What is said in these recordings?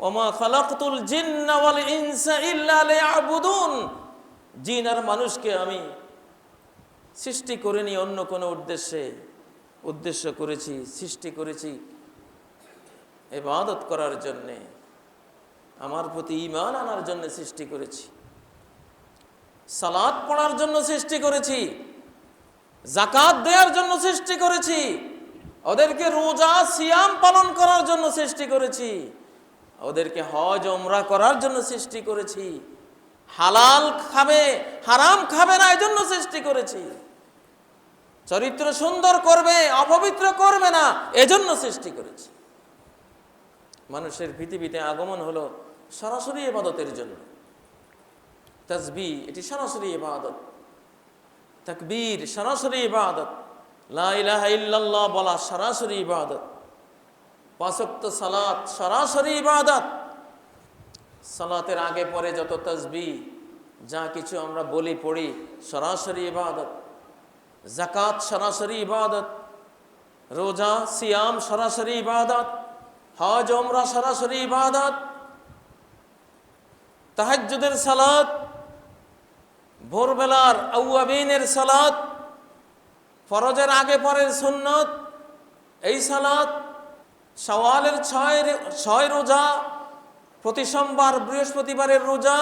ওমা জিন আর মানুষকে আমি সৃষ্টি করিনি অন্য কোনো উদ্দেশ্যে। উদ্দেশ্য করেছি, সৃষ্টি করেছি এবাদত করার জন্যে। আমার প্রতি ইমান আনার জন্য সৃষ্টি করেছি। সালাদ পড়ার জন্য সৃষ্টি করেছি। জাকাত দেওয়ার জন্য সৃষ্টি করেছি। ওদেরকে রোজা, সিয়াম পালন করার জন্য সৃষ্টি করেছি। ওদেরকে হজ ওমরা করার জন্য সৃষ্টি করেছি। হালাল খাবে, হারাম খাবে না, এই জন্য সৃষ্টি করেছি। চরিত্র সুন্দর করবে, অপবিত্র করবে না এজন্য সৃষ্টি করেছি। মানুষের পৃথিবীতে আগমন হলো সরাসরি ইবাদতের জন্য। তসবি, এটি সরাসরি ইবাদত। তকবীর, সরাসরি ইবাদত। লা ইলাহা ইল্লাল্লাহ বলা সরাসরি ইবাদত। পাঁচক্ত সালাত, সরাসরি ইবাদত। সালাতের আগে পরে যত তসবি যা কিছু আমরা বলি, পড়ি, সরাসরি ইবাদত। জাকাত সরাসরি ইবাদত। রোজা, সিয়াম, সরাসরি ইবাদত। হজ ওমরা সরাসরি ইবাদত। তাহাজ্জুদের সালাত ভোরবেলার আউয়াবিনের সালাত, ফরজের আগে পরের সুন্নত, এই সালাত সওয়ালের ছয় ছয় রোজা, প্রতি সোমবার বৃহস্পতিবারের রোজা,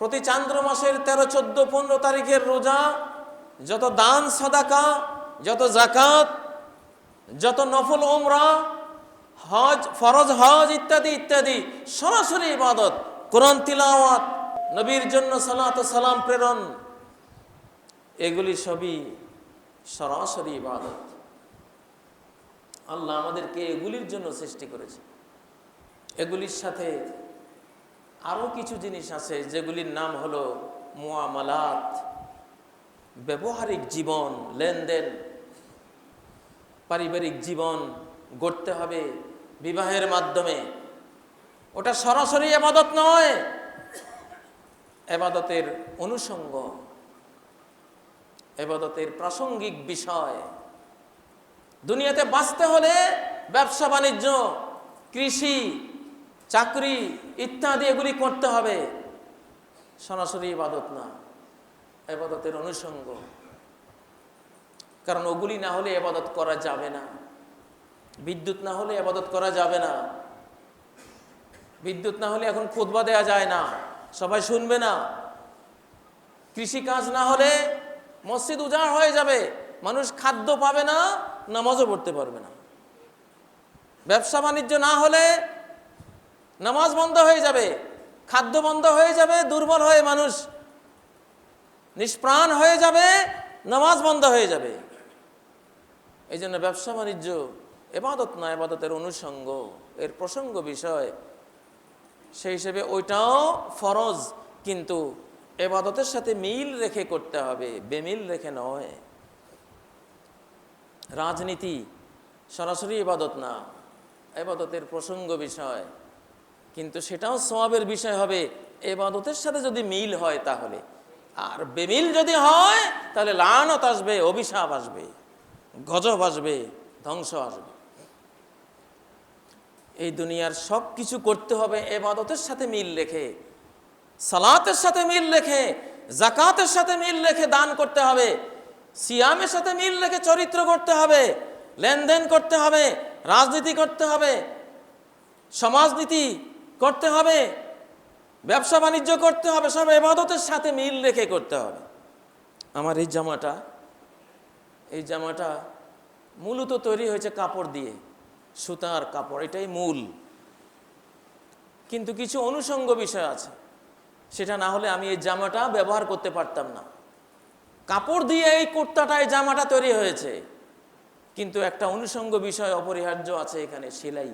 প্রতি চান্দ্র মাসের তেরো, চোদ্দ, পনেরো তারিখের রোজা, যত দান, সদাকা, যত জাকাত যত নফল ওমরা হজ, ফরজ, হজ ইত্যাদি ইত্যাদি, সরাসরি ইবাদত, কোরআন তিলাওয়াত নবীর জন্য সালাত সালাম প্রেরণ। এগুলি সবই সরাসরি ইবাদত। আল্লাহ আমাদেরকে এগুলির জন্য সৃষ্টি করেছে। এগুলির সাথে আরও কিছু জিনিস আছে, যেগুলির নাম হলো মুআমালাত, ব্যবহারিক জীবন, লেনদেন, পারিবারিক জীবন, গড়তে হবে বিবাহের মাধ্যমে। ওটা সরাসরি এবাদত নয়। এবাদতের অনুষঙ্গ, এবাদতের প্রাসঙ্গিক বিষয়। দুনিয়াতে বাঁচতে হলে ব্যবসা, বাণিজ্য, কৃষি, চাকরি ইত্যাদি এগুলি করতে হবে। সরাসরি ইবাদত না, এবাদতের অনুষঙ্গ। কারণ ওগুলি না হলে এবাদত করা যাবে না। বিদ্যুৎ না হলে এবাদত করা যাবে না। বিদ্যুৎ না হলে এখন খুতবা দেওয়া যায় না। সবাই শুনবে না। কৃষিকাজ না হলে মসজিদ উজাড় হয়ে যাবে। মানুষ খাদ্য পাবে না, নামাজও পড়তে পারবে না। ব্যবসা বাণিজ্য না হলে নামাজ বন্ধ হয়ে যাবে, খাদ্য বন্ধ হয়ে যাবে, দুর্বল হয়ে মানুষ নিষ্প্রাণ হয়ে যাবে, নামাজ বন্ধ হয়ে যাবে। এই জন্য ব্যবসা বাণিজ্য এবাদত না, এবাদতের অনুষঙ্গ, এর প্রসঙ্গ বিষয় সেই হিসেবে ওইটাও ফরজ, কিন্তু এবাদতের সাথে মিল রেখে করতে হবে, বেমিল রেখে নয়। রাজনীতি সরাসরি ইবাদত না, এবাদতের প্রসঙ্গ বিষয়, কিন্তু সেটাও সওয়াবের বিষয় হবে, এবাদতের সাথে যদি মিল হয় তাহলে। আর বেমিল যদি হয়, তাহলে লানত আসবে, অভিশাপ আসবে, গজব আসবে, ধ্বংস আসবে। এই দুনিয়ার সব কিছু করতে হবে, এবাদতের সাথে মিল রেখে, সালাতের সাথে মিল রেখে জাকাতের সাথে মিল রেখে দান করতে হবে, সিয়ামের সাথে মিল রেখে চরিত্র করতে হবে, লেনদেন করতে হবে, রাজনীতি করতে হবে, সমাজনীতি করতে হবে, ব্যবসা বাণিজ্য করতে হবে, সব এবাদতের সাথে মিল রেখে করতে হবে। আমার এই জামাটা এই জামাটা মূলত তৈরি হয়েছে কাপড় দিয়ে। সুতার কাপড়, এটাই মূল। কিন্তু কিছু অনুষঙ্গ বিষয় আছে। সেটা না হলে আমি এই জামাটা ব্যবহার করতে পারতাম না। কাপড় দিয়ে এই কুর্তাটা, এই জামাটা তৈরি হয়েছে। কিন্তু একটা অনুষঙ্গ বিষয় অপরিহার্য আছে এখানে, সেলাই।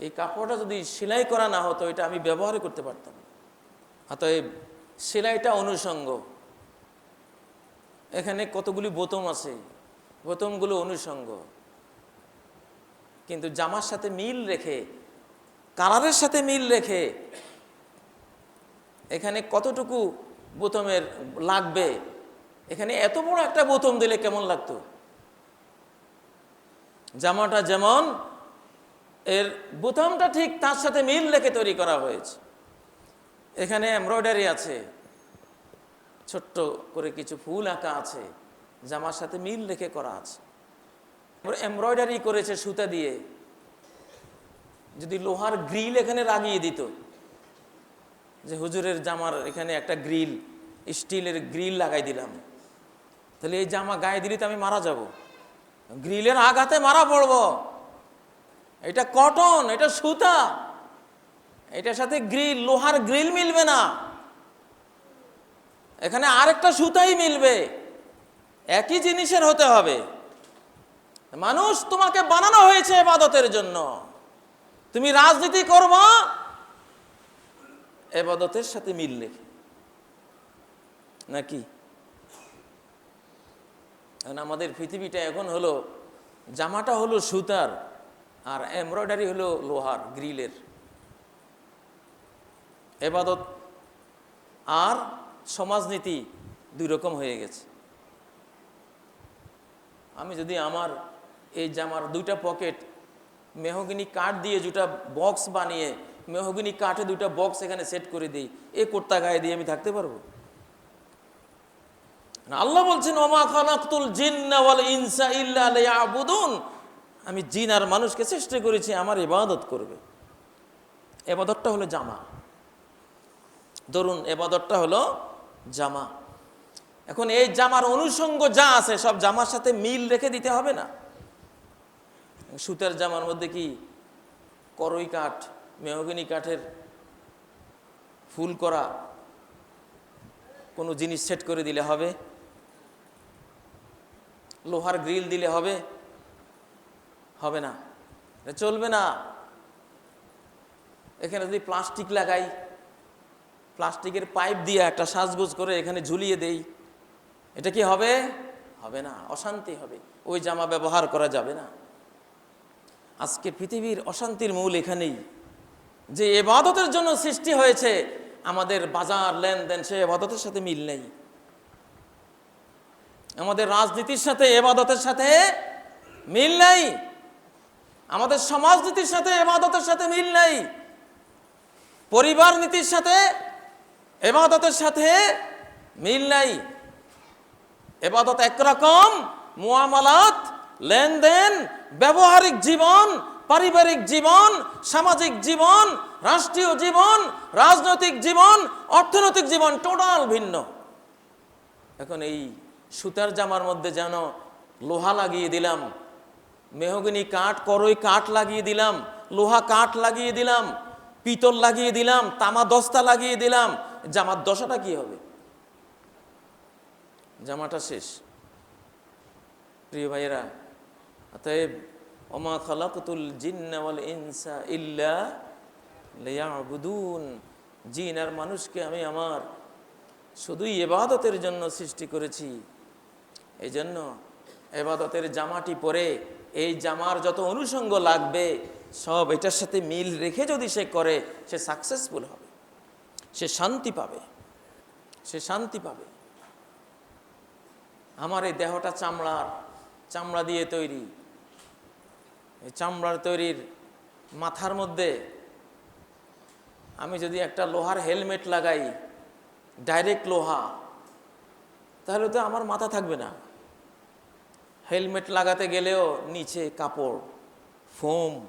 এই কাপড়টা যদি সেলাই করা না হতো, এটা আমি ব্যবহারই করতে পারতাম অতএব সেলাইটা অনুষঙ্গ। এখানে কতগুলি বোতম আছে? বোতমগুলো অনুষঙ্গ। কিন্তু জামার সাথে মিল রেখে, কালারের সাথে মিল রেখে এখানে কতটুকু বোতমের লাগবে? এখানে এত বড় একটা বোতম দিলে কেমন লাগতো? জামাটা যেমন এর বোতামটা ঠিক তার সাথে মিল রেখে তৈরি করা হয়েছে। এখানে এমব্রয়ডারি আছে, ছোট্ট করে কিছু ফুল আঁকা আছে, জামার সাথে মিল রেখে করা আছে। এমব্রয়ডারি করেছে সুতা দিয়ে। যদি লোহার গ্রিল এখানে লাগিয়ে দিত, যে হুজুরের জামার এখানে একটা গ্রিল, স্টিলের গ্রিল লাগাই দিলাম, তাহলে এই জামা গায়ে দিলে তো আমি মারা যাব। গ্রিলের আঘাতে মারা পড়ব। এটা কটন, এটা সুতা, এটার সাথে গ্রিল, লোহার গ্রিল মিলবে না। এখানে আরেকটা সুতাই মিলবে। একই জিনিসের হতে হবে। মানুষ তোমাকে বানানো হয়েছে এবাদতের জন্য। তুমি রাজনীতি করবা, এবাদতের সাথে মিল রেখে। নাকি? আমাদের পৃথিবীটা এখন হলো, জামাটা হলো সুতার, আর এমব্রয়ডারি হলো লোহার, গ্রিলের। এবাদত আর সমাজনীতি দুই রকম হয়ে গেছে। আমি যদি আমার এই জামার দুইটা পকেট মেহগিনি কাঠ দিয়ে দুটা বক্স বানিয়ে, মেহগিনি কাঠে দুইটা বক্স এখানে সেট করে দিই, এ কোর্তা গায়ে দিয়ে আমি থাকতে পারব? আল্লাহ বলছেন, ওমা খালাকুল জিন্না ওয়াল ইনসা ইল্লা লিয়াবুদুন। আমি জিন আর মানুষকে চেষ্টা করেছি, আমার ইবাদত করবে। এবাদতটা হলো জামা। ধরুন, এবাদতটা হলো জামা। এখন এই জামার অনুষঙ্গ যা আছে, সব জামার সাথে মিল রেখে দিতে হবে না। সুতার জামার মধ্যে কি করই কাঠ, মেহগিনি কাঠের ফুল করা কোনো জিনিস সেট করে দিলে হবে? লোহার গ্রিল দিলে হবে? হবে না। চলবে না। এখানে যদি প্লাস্টিক লাগাই, প্লাস্টিকের পাইপ দিয়ে একটা সাজগোজ করে এখানে ঝুলিয়ে দেই, এটা কি হবে? হবে না। অশান্তি হবে। ওই জামা ব্যবহার করা যাবে না। আজকে পৃথিবীর অশান্তির মূল এখানেই। যে এবাদতের জন্য সৃষ্টি হয়েছে, আমাদের বাজার লেনদেন, সে এবাদতের সাথে মিল নেই। আমাদের রাজনীতির সাথে, এবাদতের সাথে মিল নেই। আমাদের সমাজনীতির সাথে, এবাদতের সাথে মিল নেই। পরিবার নীতির সাথে, এবাদতের সাথে মিল নাই। এবাদত একরকম, মুয়ামালাত লেনদেন, ব্যবহারিক জীবন, পারিবারিক জীবন, সামাজিক জীবন, রাষ্ট্রীয় জীবন, রাজনৈতিক জীবন, অর্থনৈতিক জীবন, টোটাল ভিন্ন। এখন এই সুতার জামার মধ্যে যেন লোহা লাগিয়ে দিলাম, মেহগিনি কাঠ, করই কাঠ লাগিয়ে দিলাম, লোহা কাঠ লাগিয়ে দিলাম, পিতল লাগিয়ে দিলাম, তামা দস্তা লাগিয়ে দিলাম, জামার দশাটা কি হবে? জামাটা শেষ। প্রিয় ভাইয়েরা অতএব, ওমা খালাকুতুল জিন্না ওয়াল ইনসা ইল্লা লিয়াবুদুন। জিন আর মানুষকে আমি আমার শুধুই এবাদতের জন্য সৃষ্টি করেছি। এই জন্য এবাদতের জামাটি পরে এই জামার যত অনুষঙ্গ লাগবে, সব এটার সাথে মিল রেখে যদি সে করে, সে সাকসেসফুল হবে। সে শান্তি পাবে। সে শান্তি পাবে। আমার এই দেহটা চামড়ার। চামড়া দিয়ে তৈরি। এই চামড়ার তৈরির মাথার মধ্যে আমি যদি একটা লোহার হেলমেট লাগাই, ডাইরেক্ট লোহা, তাহলে তো আমার মাথা থাকবে না। হেলমেট লাগাতে গেলেও নিচে কাপড়, ফোম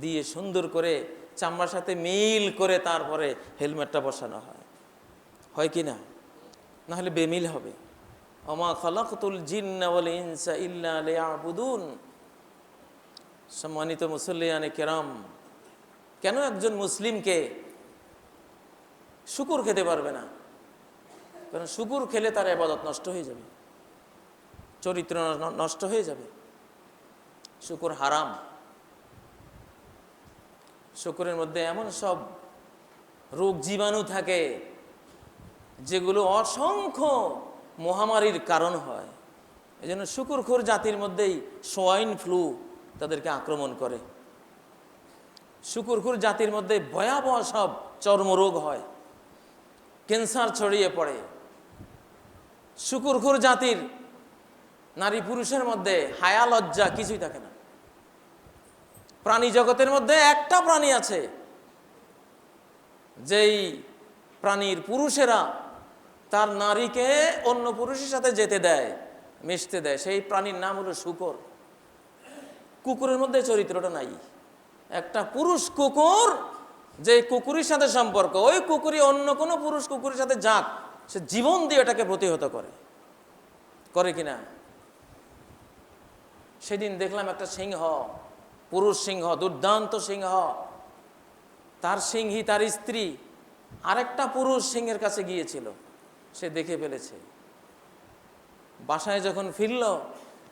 দিয়ে সুন্দর করে চামড়ার সাথে মিল করে তারপরে হেলমেটটা বসানো হয়। হয় কি না? নাহলে বেমিল হবে। ইনসা সম্মানিত মুসল্লিয়ানে কেরাম, কেন একজন মুসলিমকে শুকুর খেতে পারবে না? কারণ শুকুর খেলে তার আবাদত নষ্ট হয়ে যাবে, চরিত্র নষ্ট হয়ে যাবে। শুকুর হারাম। শুকুরের মধ্যে এমন সব রোগ জীবাণু থাকে, যেগুলো অসংখ্য মহামারীর কারণ হয়। এই জন্য শুকুরখোর জাতির মধ্যেই সোয়াইন ফ্লু তাদেরকে আক্রমণ করে। শুকুরখুর জাতির মধ্যে ভয়াবহ সব চর্মরোগ হয়। ক্যান্সার ছড়িয়ে পড়ে। শুকুরখুর জাতির নারী পুরুষের মধ্যে হায়া লজ্জা কিছুই থাকে না। প্রাণী জগতের মধ্যে একটা প্রাণী আছে, যেই প্রাণীর পুরুষেরা তার নারীকে অন্য পুরুষের সাথে যেতে দেয়, মিশতে দেয়, সেই প্রাণীর নাম হলো শুকর। কুকুরের মধ্যে চরিত্রটা নাই। একটা পুরুষ কুকুর যে কুকুরের সাথে সম্পর্ক, ওই কুকুরই অন্য কোনো পুরুষ কুকুরের সাথে যাক, সে জীবন দিয়ে এটাকে প্রতিহত করে। করে কিনা সেদিন দেখলাম একটা সিংহ, পুরুষ সিংহ, দুর্দান্ত সিংহ। তার সিংহী, তার স্ত্রী, আরেকটা পুরুষ সিংহের কাছে গিয়েছিল। সে দেখে ফেলেছে। বাসায় যখন ফিরল,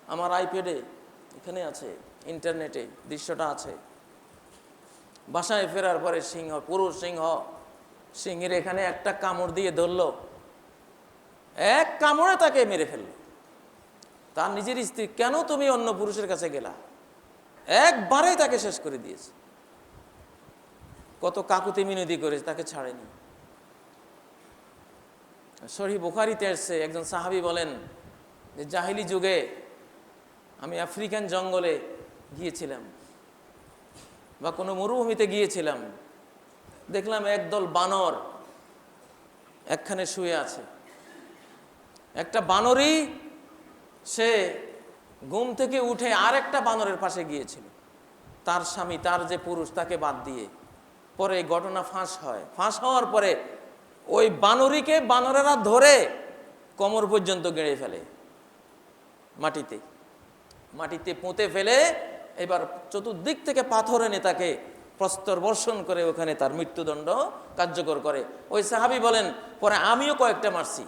আমার আইপ্যাডে এখানে আছে ইন্টারনেটে দৃশ্যটা আছে। বাসায় ফেরার পরে সিংহ, পুরুষ সিংহ, সিংহের এখানে একটা কামড় দিয়ে ধরল। এক কামড়ে তাকে মেরে ফেলল। তার নিজের স্ত্রী, কেন তুমি অন্য পুরুষের কাছে গেলা? একবারেই তাকে শেষ করে দিয়েছে। কত কাকুতি মিনতি করেছে, তাকে ছাড়েনি। সহি বুখারিতে এসছে একজন সাহাবি বলেন, যে জাহিলি যুগে আমি আফ্রিকান জঙ্গলে গিয়েছিলাম বা কোনো মরুভূমিতে গিয়েছিলাম। দেখলাম একদল বানর একখানে শুয়ে আছে। একটা বানরই সে ঘুম থেকে উঠে আরেকটা বানরের পাশে গিয়েছিল। তার স্বামী, তার যে পুরুষ, তাকে বাদ দিয়ে পরে ঘটনা ফাঁস হয়। ফাঁস হওয়ার পরে ওই বানরীকে বানরেরা ধরে কোমর পর্যন্ত গেড়ে ফেলে মাটিতে। মাটিতে পুঁতে ফেলে এবার চতুর্দিক থেকে পাথর এনে তাকে প্রস্তর বর্ষণ করে ওখানে তার মৃত্যুদণ্ড কার্যকর করে। ওই সাহাবি বলেন, পরে আমিও কয়েকটা মারছি।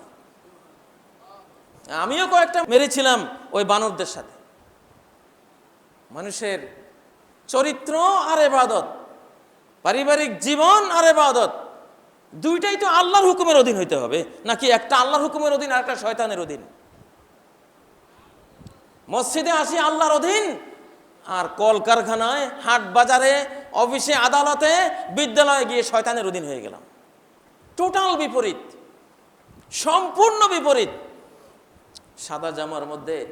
আমিও কয়েকটা মেরেছিলাম ওই বানরদের সাথে। মানুষের চরিত্র আর এবাদত, পারিবারিক জীবন আর এবাদত দুইটাই তো আল্লাহর হুকুমের অধীন হইতে হবে। নাকি একটা আল্লাহর হুকুমের অধীন আর একটা শয়তানের অধীন? মসজিদে আসি আল্লাহর অধীন, আর কলকারখানায়, হাট বাজারে, অফিসে, আদালতে, বিদ্যালয়ে গিয়ে শয়তানের অধীন হয়ে গেলাম। টোটাল বিপরীত, সম্পূর্ণ বিপরীত। সাদা জামার মধ্যে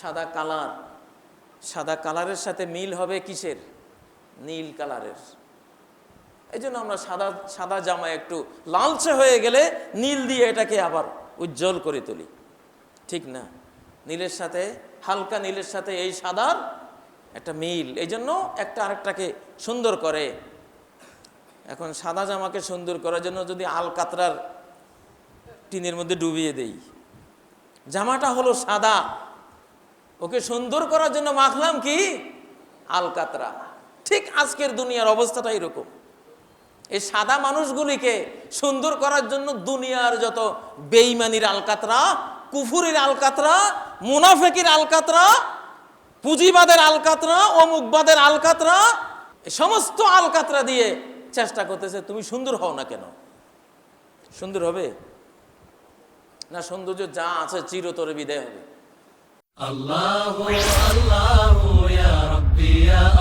সাদা কালার, সাদা কালারের সাথে মিল হবে কিসের? নীল কালারের। এই জন্য আমরা সাদা সাদা জামা একটু লালচে হয়ে গেলে নীল দিয়ে এটাকে আবার উজ্জ্বল করে তুলি। ঠিক না? নীলের সাথে, হালকা নীলের সাথে এই সাদার একটা মিল। এই জন্য একটা আরেকটাকে সুন্দর করে। এখন সাদা জামাকে সুন্দর করার জন্য যদি আলকাতরার টিনের মধ্যে ডুবিয়ে দেই। জামাটা হলো সাদা। ওকে সুন্দর করার জন্য মাখলাম কি? আলকাতরা। ঠিক আজকের দুনিয়ার অবস্থাটা এরকম। এই সাদা মানুষগুলিকে সুন্দর করার জন্য দুনিয়ার যত বেইমানির আলকাতরা, কুফুরির আলকাতরা, মুনাফেকির আলকাতরা, পুঁজিবাদের আলকাতরা, অমুকবাদের আলকাতরা সমস্ত আলকাতরা দিয়ে চেষ্টা করতেছে, তুমি সুন্দর হও না কেন? সুন্দর হবে? না, সৌন্দর্য যা আছে চিরতরে বিদায় হবে। আল্লাহ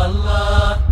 আল্লাহ।